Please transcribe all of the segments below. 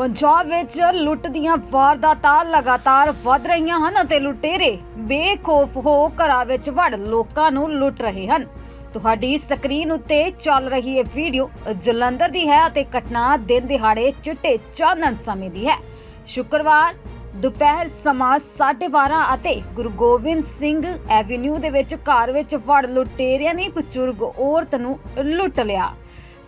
ਪੰਜਾਬ ਵਿੱਚ ਲੁੱਟ ਦੀਆਂ ਵਾਰਦਾਤਾਂ ਲਗਾਤਾਰ ਵੱਧ ਰਹੀਆਂ ਹਨ ਅਤੇ ਲੁਟੇਰੇ ਬੇਖੌਫ ਹੋ ਘਰਾਂ ਵਿੱਚ ਵੜ ਲੋਕਾਂ ਨੂੰ ਲੁੱਟ ਰਹੇ ਹਨ। ਤੁਹਾਡੀ ਸਕਰੀਨ ਉੱਤੇ ਚੱਲ ਰਹੀ ਇਹ ਵੀਡੀਓ ਜਲੰਧਰ ਦੀ ਹੈ ਅਤੇ ਘਟਨਾ ਦਿਨ ਦਿਹਾੜੇ ਚਿੱਟੇ ਚਾਨਣ ਸਮੇਂ ਦੀ ਹੈ। ਸ਼ੁੱਕਰਵਾਰ ਦੁਪਹਿਰ ਸਮਾਂ 12:30 ਅਤੇ ਗੁਰੂ ਗੋਬਿੰਦ ਸਿੰਘ ਐਵੀਨਿਊ ਦੇ ਵਿੱਚ ਘਰ ਵਿੱਚ ਵੜ ਲੁਟੇਰਿਆਂ ਨੇ ਬਜ਼ੁਰਗ ਔਰਤ ਨੂੰ ਲੁੱਟ ਲਿਆ।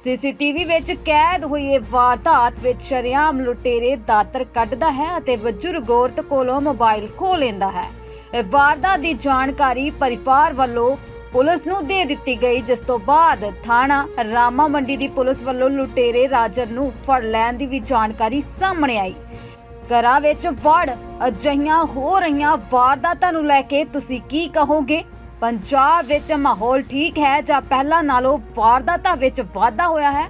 ਸੀਸੀਟੀਵੀ ਵਿੱਚ ਕੈਦ ਹੋਈ ਇਹ ਵਾਰਦਾਤ ਵਿੱਚ ਸ਼ਰੇਆਮ ਲੁਟੇਰੇ ਦਾਤਰ ਕੱਢਦਾ ਹੈ ਅਤੇ ਬਜ਼ੁਰਗ ਔਰਤ ਕੋਲੋਂ ਮੋਬਾਈਲ ਖੋਹ ਲੈਂਦਾ ਹੈ। ਇਹ ਵਾਰਦਾਤ ਦੀ ਜਾਣਕਾਰੀ ਪਰਿਵਾਰ ਵੱਲੋਂ ਪੁਲਿਸ ਨੂੰ ਦੇ ਦਿੱਤੀ ਗਈ, ਜਿਸ ਤੋਂ ਬਾਅਦ ਥਾਣਾ ਰਾਮਾ ਮੰਡੀ ਦੀ ਪੁਲਿਸ ਵੱਲੋਂ ਲੁਟੇਰੇ ਰਾਜਨ ਨੂੰ ਫੜ ਲੈਣ ਦੀ ਵੀ ਜਾਣਕਾਰੀ ਸਾਹਮਣੇ ਆਈ। ਘਰਾਂ ਵਿੱਚ ਵੜ ਅਜਿਹੀਆਂ ਹੋ ਰਹੀਆਂ ਵਾਰਦਾਤਾਂ ਨੂੰ ਲੈ ਕੇ ਤੁਸੀਂ ਕੀ ਕਹੋਗੇ? ਪੰਜਾਬ ਵਿੱਚ ਮਾਹੌਲ ਠੀਕ ਹੈ ਜਾਂ ਪਹਿਲਾਂ ਨਾਲੋਂ ਵਾਰਦਾਤਾਂ ਵਿੱਚ ਵਾਧਾ ਹੋਇਆ ਹੈ?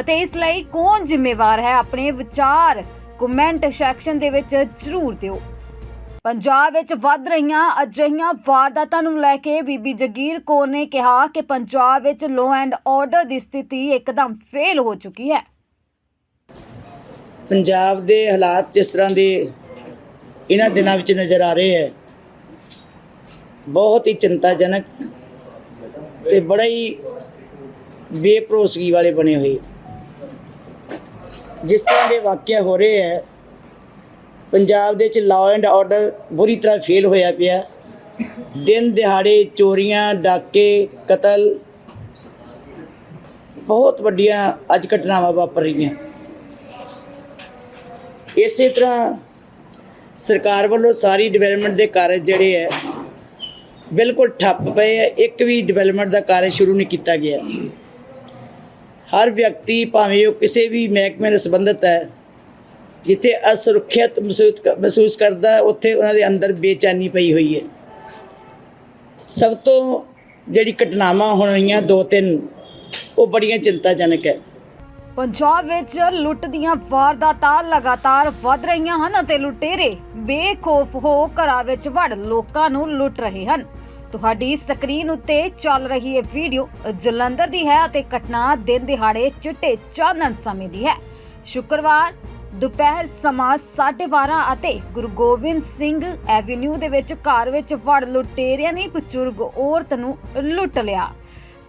ਅਤੇ ਇਸ ਲਈ ਕੌਣ ਜ਼ਿੰਮੇਵਾਰ ਹੈ? ਆਪਣੇ ਵਿਚਾਰ ਕਮੈਂਟ ਸੈਕਸ਼ਨ ਦੇ ਵਿੱਚ ਜ਼ਰੂਰ ਦਿਓ। ਪੰਜਾਬ ਵਿੱਚ ਵੱਧ ਰਹੀਆਂ ਅਜਿਹੀਆਂ ਵਾਰਦਾਤਾਂ ਨੂੰ ਲੈ ਕੇ ਬੀਬੀ ਜਗੀਰ ਕੌਰ ਨੇ ਕਿਹਾ ਕਿ ਪੰਜਾਬ ਵਿੱਚ ਲੋ ਐਂਡ ਆਰਡਰ ਦੀ ਸਥਿਤੀ ਇੱਕਦਮ ਫੇਲ ਹੋ ਚੁੱਕੀ ਹੈ। ਪੰਜਾਬ ਦੇ ਹਾਲਾਤ ਜਿਸ ਤਰ੍ਹਾਂ ਦੇ ਇਹਨਾਂ ਦਿਨਾਂ ਵਿੱਚ ਨਜ਼ਰ ਆ ਰਹੇ ਹੈ। ਬਹੁਤ ਹੀ ਚਿੰਤਾਜਨਕ ਤੇ ਬੜਾ ਹੀ ਬੇਪਰੋਸਗੀ ਵਾਲੇ ਬਣੇ ਹੋਏ। ਜਿਸ ਤਰ੍ਹਾਂ ਦੇ ਵਾਕਿਆ ਹੋ ਰਹੇ ਹੈ, ਪੰਜਾਬ ਦੇ ਵਿੱਚ ਲਾਅ ਐਂਡ ਆਰਡਰ ਬੁਰੀ ਤਰ੍ਹਾਂ ਫੇਲ ਹੋਇਆ ਪਿਆ। ਦਿਨ ਦਿਹਾੜੇ ਚੋਰੀਆਂ, ਡਾਕੇ, ਕਤਲ, ਬਹੁਤ ਵੱਡੀਆਂ ਅੱਜ ਘਟਨਾਵਾਂ ਵਾਪਰ ਰਹੀਆਂ। ਇਸੇ ਤਰ੍ਹਾਂ ਸਰਕਾਰ ਵੱਲੋਂ ਸਾਰੀ ਡਿਵੈਲਪਮੈਂਟ ਦੇ ਕਾਰਜ ਜਿਹੜੇ ਹੈ ਬਿਲਕੁਲ ਠੱਪ ਪਏ ਹੈ ਇੱਕ ਵੀ ਡਿਵੈਲਪਮੈਂਟ ਦਾ ਕਾਰਜ ਸ਼ੁਰੂ ਨਹੀਂ ਕੀਤਾ ਗਿਆ। ਹਰ ਵਿਅਕਤੀ, ਭਾਵੇਂ ਉਹ ਕਿਸੇ ਵੀ ਮਹਿਕਮੇ ਨਾਲ ਸੰਬੰਧਿਤ ਹੈ, ਜਿੱਥੇ ਅਸੁਰੱਖਿਅਤ ਮਹਿਸੂਸ ਮਹਿਸੂਸ ਕਰਦਾ, ਉੱਥੇ ਉਹਨਾਂ ਦੇ ਅੰਦਰ ਬੇਚੈਨੀ ਪਈ ਹੋਈ ਹੈ। ਸਭ ਤੋਂ ਜਿਹੜੀ ਘਟਨਾਵਾਂ ਹੋਈਆਂ ਦੋ ਤਿੰਨ, ਉਹ ਬੜੀਆਂ ਚਿੰਤਾਜਨਕ ਹੈ। ਪੰਜਾਬ ਵਿੱਚ ਲੁੱਟ ਦੀਆਂ ਵਾਰਦਾਤਾਂ ਲਗਾਤਾਰ ਵੱਧ ਰਹੀਆਂ ਹਨ ਅਤੇ ਲੁਟੇਰੇ ਬੇਖੌਫ ਹੋ ਘਰਾਂ ਵਿੱਚ ਵੜ ਲੋਕਾਂ ਨੂੰ ਲੁੱਟ ਰਹੇ ਹਨ। ਤੁਹਾਡੀ ਸਕਰੀਨ ਉੱਤੇ ਚੱਲ ਰਹੀ ਇਹ ਵੀਡੀਓ ਜਲੰਧਰ ਦੀ ਹੈ ਅਤੇ ਘਟਨਾ ਦਿਨ ਦਿਹਾੜੇ ਚਿੱਟੇ ਚਾਨਣ ਸਮੇਂ ਦੀ ਹੈ। ਸ਼ੁੱਕਰਵਾਰ ਦੁਪਹਿਰ ਸਮਾਂ 12:30 ਅਤੇ ਗੁਰੂ ਗੋਬਿੰਦ ਸਿੰਘ ਐਵੀਨਿਊ ਦੇ ਵਿੱਚ ਘਰ ਵਿੱਚ ਵੜ ਲੁਟੇਰਿਆਂ ਨੇ ਬਜ਼ੁਰਗ ਔਰਤ ਨੂੰ ਲੁੱਟ ਲਿਆ।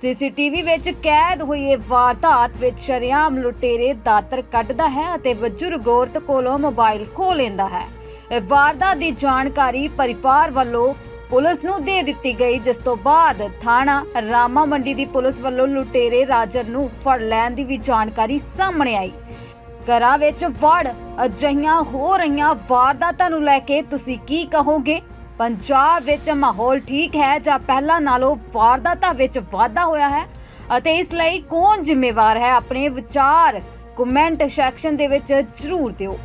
ਸੀਸੀਟੀਵੀ ਵਿੱਚ ਕੈਦ ਹੋਈ ਇਹ ਵਾਰਦਾਤ ਵਿੱਚ ਸ਼ਰੇਆਮ ਲੁਟੇਰੇ ਦਾਤਰ ਕੱਢਦਾ ਹੈ ਅਤੇ ਬਜ਼ੁਰਗ ਔਰਤ ਕੋਲੋਂ ਮੋਬਾਈਲ ਖੋਹ ਲੈਂਦਾ ਹੈ। ਵਾਰਦਾਤ ਦੀ ਜਾਣਕਾਰੀ ਪਰਿਵਾਰ ਵੱਲੋਂ ਪੁਲਿਸ ਨੂੰ ਦੇ ਦਿੱਤੀ ਗਈ, ਜਿਸ ਤੋਂ ਬਾਅਦ ਥਾਣਾ ਰਾਮਾ ਮੰਡੀ ਦੀ ਪੁਲਿਸ ਵੱਲੋਂ ਲੁਟੇਰੇ ਰਾਜਨ ਨੂੰ ਫੜ ਲੈਣ ਦੀ ਵੀ ਜਾਣਕਾਰੀ ਸਾਹਮਣੇ ਆਈ। ਘਰਾਂ ਵਿੱਚ ਵੜ ਅਜਿਹੀਆਂ ਹੋ ਰਹੀਆਂ ਵਾਰਦਾਤਾਂ ਨੂੰ ਲੈ ਕੇ ਤੁਸੀਂ ਕੀ ਕਹੋਗੇ? ਪੰਜਾਬ ਵਿੱਚ ਮਾਹੌਲ ਠੀਕ ਹੈ ਜਾਂ ਪਹਿਲਾਂ ਨਾਲੋਂ ਵਾਰਦਾਤਾਂ ਵਿੱਚ ਵਾਧਾ ਹੋਇਆ ਹੈ? ਅਤੇ ਇਸ ਲਈ ਕੌਣ ਜ਼ਿੰਮੇਵਾਰ ਹੈ? ਆਪਣੇ ਵਿਚਾਰ ਕਮੈਂਟ ਸੈਕਸ਼ਨ ਦੇ ਵਿੱਚ ਜ਼ਰੂਰ ਦਿਓ।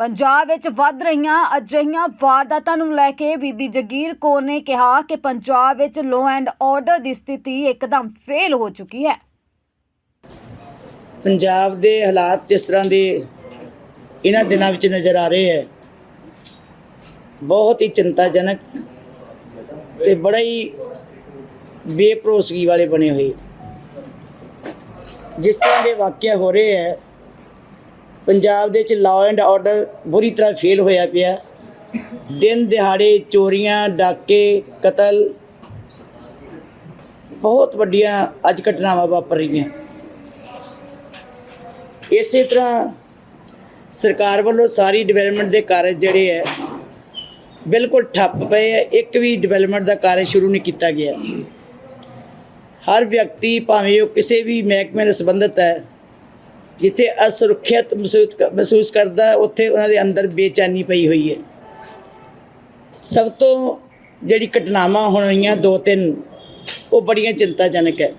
ਪੰਜਾਬ ਵਿੱਚ ਵੱਧ ਰਹੀਆਂ ਅਜਿਹੀਆਂ ਵਾਰਦਾਤਾਂ ਨੂੰ ਲੈ ਕੇ ਬੀਬੀ ਜਗੀਰ ਕੌਰ ਨੇ ਕਿਹਾ ਕਿ ਪੰਜਾਬ ਵਿੱਚ ਲੋ ਐਂਡ ਆਰਡਰ ਦੀ ਸਥਿਤੀ ਇੱਕਦਮ ਫੇਲ ਹੋ ਚੁੱਕੀ ਹੈ। ਪੰਜਾਬ ਦੇ ਹਾਲਾਤ ਜਿਸ ਤਰ੍ਹਾਂ ਦੇ ਇਹਨਾਂ ਦਿਨਾਂ ਵਿੱਚ ਨਜ਼ਰ ਆ ਰਹੇ ਹੈ, ਬਹੁਤ ਹੀ ਚਿੰਤਾਜਨਕ ਤੇ ਬੜਾ ਹੀ ਬੇਪਰੋਸਗੀ ਵਾਲੇ ਬਣੇ ਹੋਏ। ਜਿਸ ਤਰ੍ਹਾਂ ਦੇ ਵਾਕਿਆ ਹੋ ਰਹੇ ਹੈ ਪੰਜਾਬ ਦੇ ਵਿੱਚ ਲਾਅ ਐਂਡ ਆਰਡਰ ਬੁਰੀ ਤਰ੍ਹਾਂ ਫੇਲ ਹੋਇਆ ਪਿਆ। ਦਿਨ ਦਿਹਾੜੇ ਚੋਰੀਆਂ, ਡਾਕੇ, ਕਤਲ, ਬਹੁਤ ਵੱਡੀਆਂ ਅੱਜ ਘਟਨਾਵਾਂ ਵਾਪਰ ਰਹੀਆਂ। ਇਸੇ ਤਰ੍ਹਾਂ ਸਰਕਾਰ ਵੱਲੋਂ ਸਾਰੀ ਡਿਵੈਲਪਮੈਂਟ ਦੇ ਕਾਰਜ ਜਿਹੜੇ ਹੈ, ਬਿਲਕੁਲ ਠੱਪ ਪਏ ਹੈ। ਇੱਕ ਵੀ ਡਿਵੈਲਪਮੈਂਟ ਦਾ ਕਾਰਜ ਸ਼ੁਰੂ ਨਹੀਂ ਕੀਤਾ ਗਿਆ। ਹਰ ਵਿਅਕਤੀ, ਭਾਵੇਂ ਉਹ ਕਿਸੇ ਵੀ ਮਹਿਕਮੇ ਨਾਲ ਸੰਬੰਧਿਤ ਹੈ ਜਿੱਥੇ ਅਸੁਰੱਖਿਅਤ ਮਹਿਸੂਸ ਮਹਿਸੂਸ ਕਰਦਾ, ਉੱਥੇ ਉਹਨਾਂ ਦੇ ਅੰਦਰ ਬੇਚੈਨੀ ਪਈ ਹੋਈ ਹੈ। ਸਭ ਤੋਂ ਜਿਹੜੀ ਘਟਨਾਵਾਂ ਹੋਣੀਆਂ ਦੋ ਤਿੰਨ, ਉਹ ਬੜੀਆਂ ਚਿੰਤਾਜਨਕ ਹੈ।